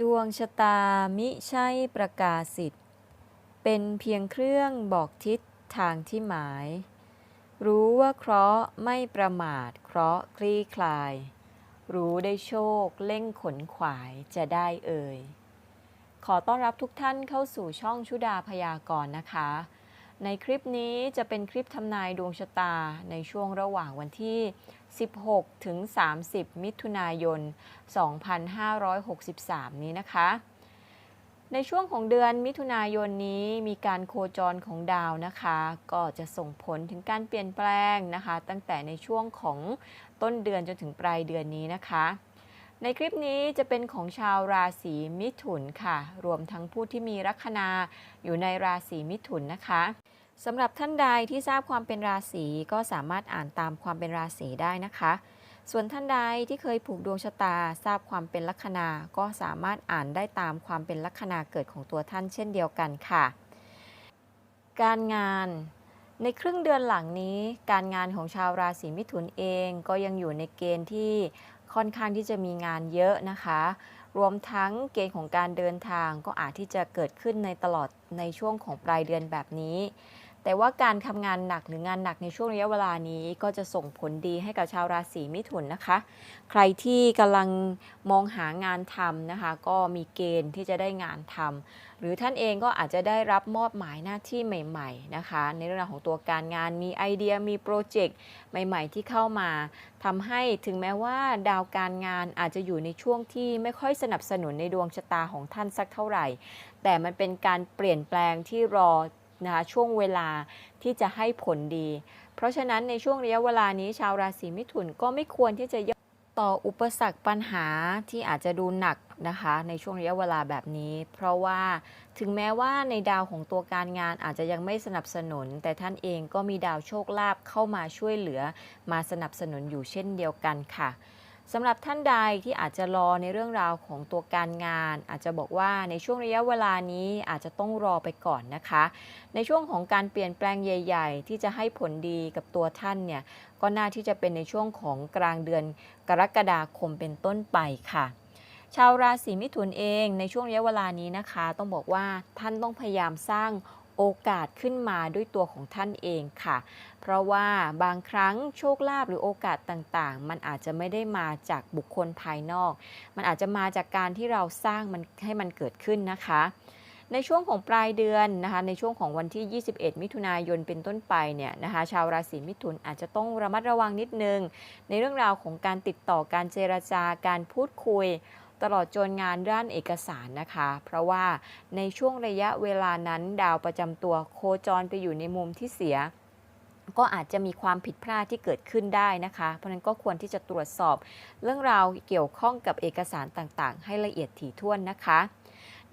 ดวงชะตามิใช่ประกาศสิทธิ์ เป็นเพียงเครื่องบอกทิศทางที่หมาย รู้ว่าเคราะห์ไม่ประมาทเคราะห์คลี่คลาย รู้ได้โชคเล่งขนขวายจะได้เอ่ย ขอต้อนรับทุกท่านเข้าสู่ช่องชุดาพยากรณ์นะคะ ในคลิปนี้จะเป็นคลิปทำนายดวงชะตาในช่วงระหว่างวันที่ 16 ถึง 30 มิถุนายน 2563 นี้นะคะ ในช่วงของเดือนมิถุนายนนี้มีการโคจรของดาวนะคะ ก็จะส่งผลถึงการเปลี่ยนแปลงนะคะ ตั้งแต่ในช่วงของต้นเดือนจนถึงปลายเดือนนี้นะคะในคลิปนี้จะเป็นของชาวราศีมิถุนค่ะ รวมทั้งผู้ที่มีลัคนาอยู่ในราศีมิถุนนะคะ สำหรับท่านใดที่ทราบความเป็นราศีก็สามารถอ่านตามความเป็นราศีได้นะคะ ส่วนท่านใดที่เคยผูกดวงชะตา ทราบความเป็นลัคนา ก็สามารถอ่านได้ตามความเป็นลัคนาเกิดของตัวท่านเช่นเดียวกันค่ะ การงานในครึ่งเดือนหลังนี้ การงานของชาวราศีมิถุนเองก็ยังอยู่ในเกณฑ์ที่ค่อนข้างที่จะมีงานเยอะนะคะ รวมทั้งเกณฑ์ของการเดินทางก็อาจที่จะเกิดขึ้นในตลอดในช่วงของปลายเดือนแบบนี้ แต่ว่าการทำงานหนักหรืองานหนักในช่วงระยะเวลานี้ก็จะส่งผลดีให้กับชาวราศีมิถุนนะคะ ใครที่กำลังมองหางานทำนะคะ ก็มีเกณฑ์ที่จะได้งานทำหรือท่านเองก็อาจจะได้รับมอบหมายหน้าที่ใหม่ ๆนะคะ ในเรื่องราวของตัวการงานมีไอเดียมีโปรเจกต์ใหม่ ๆ ที่เข้ามาทำให้ถึงแม้ว่าดาวการงานอาจจะอยู่ในช่วงที่ไม่ค่อยสนับสนุนในดวงชะตาของท่านสักเท่าไหร่ แต่มันเป็นการเปลี่ยนแปลงที่รอ นะคะช่วงเวลาที่จะให้ผลดี เพราะฉะนั้นในช่วงระยะเวลานี้ชาวราศีมิถุนก็ไม่ควรที่จะย่อต่ออุปสรรคปัญหาที่อาจจะดูหนักนะคะในช่วงระยะเวลาแบบนี้ เพราะว่าถึงแม้ว่าในดาวของตัวการงานอาจจะยังไม่สนับสนุน แต่ท่านเองก็มีดาวโชคลาภเข้ามาช่วยเหลือมาสนับสนุนอยู่เช่นเดียวกันค่ะ สำหรับท่านใดที่อาจจะรอในเรื่องราวของตัวการงาน อาจจะบอกว่าในช่วงระยะเวลานี้อาจจะต้องรอไปก่อนนะคะ ในช่วงของการเปลี่ยนแปลงใหญ่ ๆ ที่จะให้ผลดีกับตัวท่านเนี่ยก็น่าที่จะเป็นในช่วงของกลางเดือนกรกฎาคมเป็นต้นไปค่ะชาวราศีมิถุนเองในช่วงระยะเวลานี้นะคะ ต้องบอกว่าท่านต้องพยายามสร้าง โอกาสขึ้นมาด้วยตัวของท่านเองค่ะ เพราะว่าบางครั้งโชคลาภหรือโอกาสต่างๆ มันอาจจะไม่ได้มาจากบุคคลภายนอก มันอาจจะมาจากการที่เราสร้างมันให้มันเกิดขึ้นนะคะในช่วงของปลายเดือนนะคะในช่วงของวันที่ 21 มิถุนายนเป็นต้นไปเนี่ยนะคะชาวราศีมิถุนอาจจะต้องระมัดระวังนิดนึง ในเรื่องราวของการติดต่อการเจรจาการพูดคุย ตลอดจนงานด้านเอกสารนะคะ เพราะว่าในช่วงระยะเวลานั้นดาวประจำตัวโคจรไปอยู่ในมุมที่เสียก็อาจจะมีความผิดพลาดที่เกิดขึ้นได้นะคะ เพราะนั้นก็ควรที่จะตรวจสอบ เรื่องราวเกี่ยวข้องกับเอกสารต่างๆ ให้ละเอียดถี่ถ้วนนะคะ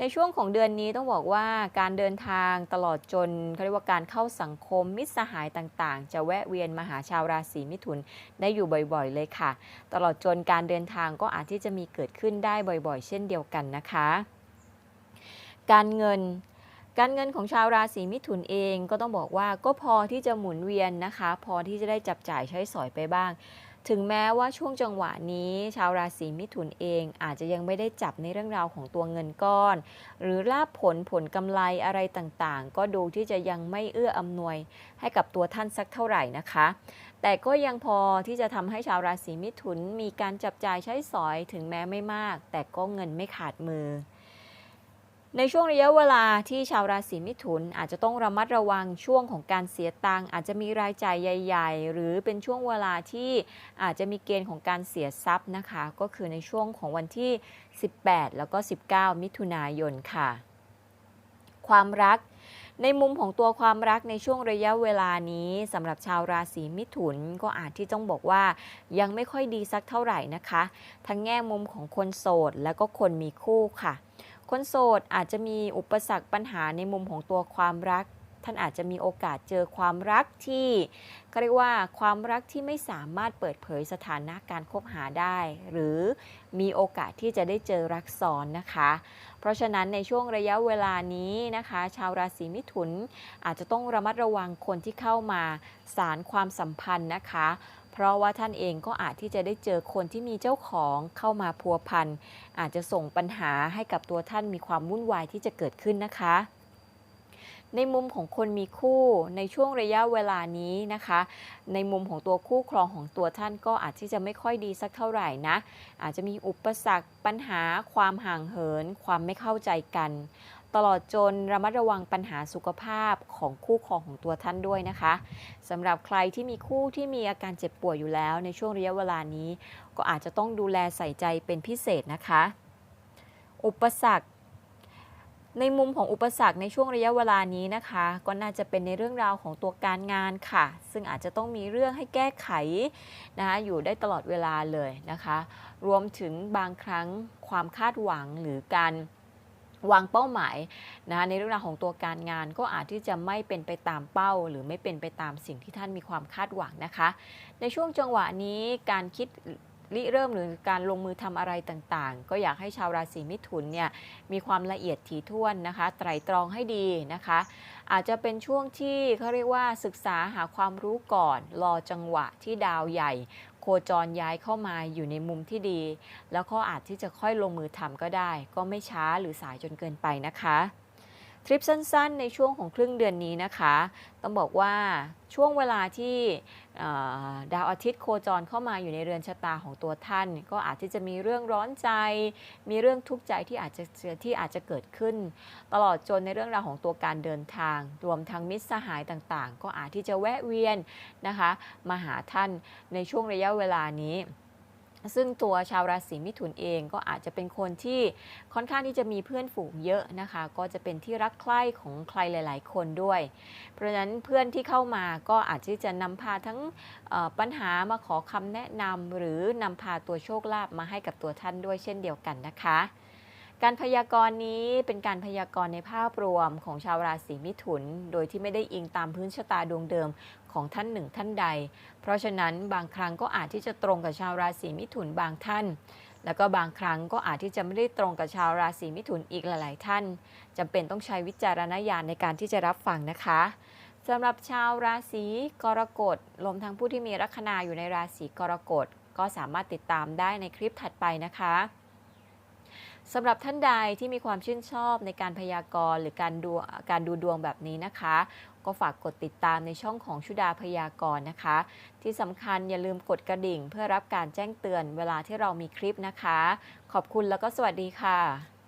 ในช่วงของเดือนนี้ต้องบอกว่าการเดินทางตลอดจนเขาเรียกว่าการเข้าสังคมมิตรสหายต่างๆ จะแวะเวียนมาหาชาวราศีมิถุนได้อยู่บ่อยๆเลยค่ะ ตลอดจนการเดินทางก็อาจที่จะมีเกิดขึ้นได้บ่อยๆ เช่นเดียวกันนะคะ การเงินการเงินของชาวราศีมิถุนเองก็ต้องบอกว่าก็พอที่จะหมุนเวียนนะคะ พอที่จะได้จับจ่ายใช้สอยไปบ้าง ถึงแม้ว่าช่วงจังหวะนี้ชาวราศีมิถุนเองอาจจะยังไม่ได้จับในเรื่องราวของตัวเงินก้อน หรือลาบผลผลกำไรอะไรต่างๆ ก็ดูที่จะยังไม่เอื้ออำนวยให้กับตัวท่านสักเท่าไหร่นะคะ แต่ก็ยังพอที่จะทำให้ชาวราศีมิถุนมีการจับจ่ายใช้สอยถึงแม้ไม่มาก แต่ก็เงินไม่ขาดมือ ในช่วงระยะเวลาที่ชาวราศีมิถุนอาจจะต้องระมัดระวังช่วงของการเสียตังค์อาจจะมีรายจ่ายใหญ่ ๆ หรือเป็นช่วงเวลาที่อาจจะมีเกณฑ์ของการเสียทรัพย์นะคะ ก็คือในช่วงของวันที่ 18 แล้วก็ 19 มิถุนายนค่ะ ความรักในมุมของตัวความรักในช่วงระยะเวลานี้สำหรับชาวราศีมิถุนก็อาจที่ต้องบอกว่ายังไม่ค่อยดีสักเท่าไหร่นะคะ ทั้งแง่มุมของคนโสด และก็คนมีคู่ค่ะ คนโสดอาจจะมีอุปสรรคปัญหาในมุมของตัวความรัก ท่านอาจจะมีโอกาสเจอความรักที่เรียกว่าความรักที่ไม่สามารถเปิดเผยสถานะการคบหาได้ หรือมีโอกาสที่จะได้เจอรักซ้อนนะคะ เพราะฉะนั้นในช่วงระยะเวลานี้นะคะ ชาวราศีมิถุนอาจจะต้องระมัดระวังคนที่เข้ามาสารความสัมพันธ์นะคะเพราะว่าท่านเองก็อาจที่จะได้เจอคนที่มีเจ้าของเข้ามาพัวพันอาจจะส่งปัญหาให้กับตัวท่านมีความวุ่นวายที่จะเกิดขึ้นนะคะ ในมุมของคนมีคู่ในช่วงระยะเวลานี้นะคะ ในมุมของตัวคู่ครองของตัวท่านก็อาจที่จะไม่ค่อยดีสักเท่าไหร่นะ อาจจะมีอุปสรรคปัญหาความห่างเหิน ความไม่เข้าใจกัน ตลอดจนระมัดระวังปัญหาสุขภาพของคู่ครองของตัวท่านด้วยนะคะสำหรับใครที่มีคู่ที่มีอาการเจ็บป่วยอยู่แล้ว ในช่วงระยะเวลานี้ ก็อาจจะต้องดูแลใส่ใจเป็นพิเศษนะคะ อุปสรรค ในมุมของอุปสรรคในช่วงระยะเวลานี้นะคะ ก็น่าจะเป็นในเรื่องราวของตัวการงานค่ะ ซึ่งอาจจะต้องมีเรื่องให้แก้ไขนะคะอยู่ได้ตลอดเวลาเลยนะคะ รวมถึงบางครั้งความคาดหวังหรือการวางเป้าหมายนะคะในเรื่องราวของตัวการงานก็อาจที่จะไม่เป็นไปตามเป้า หรือไม่เป็นไปตามสิ่งที่ท่านมีความคาดหวังนะคะ ในช่วงจังหวะนี้การคิด ริเริ่มหรือการลงมือทำอะไรต่างๆ ก็อยากให้ชาวราศีมิถุนเนี่ยมีความละเอียดถี่ถ้วนนะคะ ไตรตรองให้ดีนะคะ อาจจะเป็นช่วงที่เขาเรียกว่าศึกษาหาความรู้ก่อน รอจังหวะที่ดาวใหญ่ โคจรย้ายเข้ามาอยู่ในมุมที่ดี แล้วก็อาจที่จะค่อยลงมือทำก็ได้ ก็ไม่ช้าหรือสายจนเกินไปนะคะ ทริปสั้นๆ ในช่วงของครึ่งเดือนนี้นะคะ ต้องบอกว่าช่วงเวลาที่ดาวอาทิตย์โคจรเข้ามาอยู่ในเรือนชะตาของตัวท่าน ก็อาจที่จะมีเรื่องร้อนใจ มีเรื่องทุกข์ใจที่อาจจะที่อาจจะเกิดขึ้น ตลอดจนในเรื่องราวของตัวการเดินทาง รวมทั้งมิตรสหายต่างๆ ก็อาจที่จะแวะเวียนนะคะ มาหาท่านในช่วงระยะเวลานี้ ซึ่งตัวชาวราศีมิถุนเองก็อาจจะเป็นคนที่ค่อนข้างที่จะมีเพื่อนฝูงเยอะนะคะ ก็จะเป็นที่รักใคร่ของใครหลาย ๆ คนด้วย เพราะฉะนั้นเพื่อนที่เข้ามาก็อาจที่จะนำพาทั้งปัญหามาขอคำแนะนำหรือนำพาตัวโชคลาภมาให้กับตัวท่านด้วยเช่นเดียวกันนะคะการพยากรณ์นี้เป็นการพยากรณ์ในภาพรวมของชาวราศีมิถุน โดยที่ไม่ได้อิงตามพื้นชะตาดวงเดิม ของท่านหนึ่งท่านใด เพราะฉะนั้นบางครั้งก็อาจที่จะตรงกับชาวราศีมิถุนบางท่าน แล้วก็บางครั้งก็อาจที่จะไม่ได้ตรงกับชาวราศีมิถุนอีกหลาย ๆ ท่านจำเป็นต้องใช้วิจารณญาณในการที่จะรับฟังนะคะสำหรับชาวราศีกรกฎรวมทั้งผู้ที่มีลัคนาอยู่ในราศีกรกฎก็สามารถติดตามได้ในคลิปถัดไปนะคะ สำหรับท่านใดที่มีความชื่นชอบในการพยากรณ์หรือการดูการดูดวงแบบนี้นะคะ ก็ฝากกดติดตามในช่องของชุดาพยากรณ์นะคะ ที่สำคัญอย่าลืมกดกระดิ่ง เพื่อรับการแจ้งเตือนเวลาที่เรามีคลิปนะคะ ขอบคุณแล้วก็สวัสดีค่ะ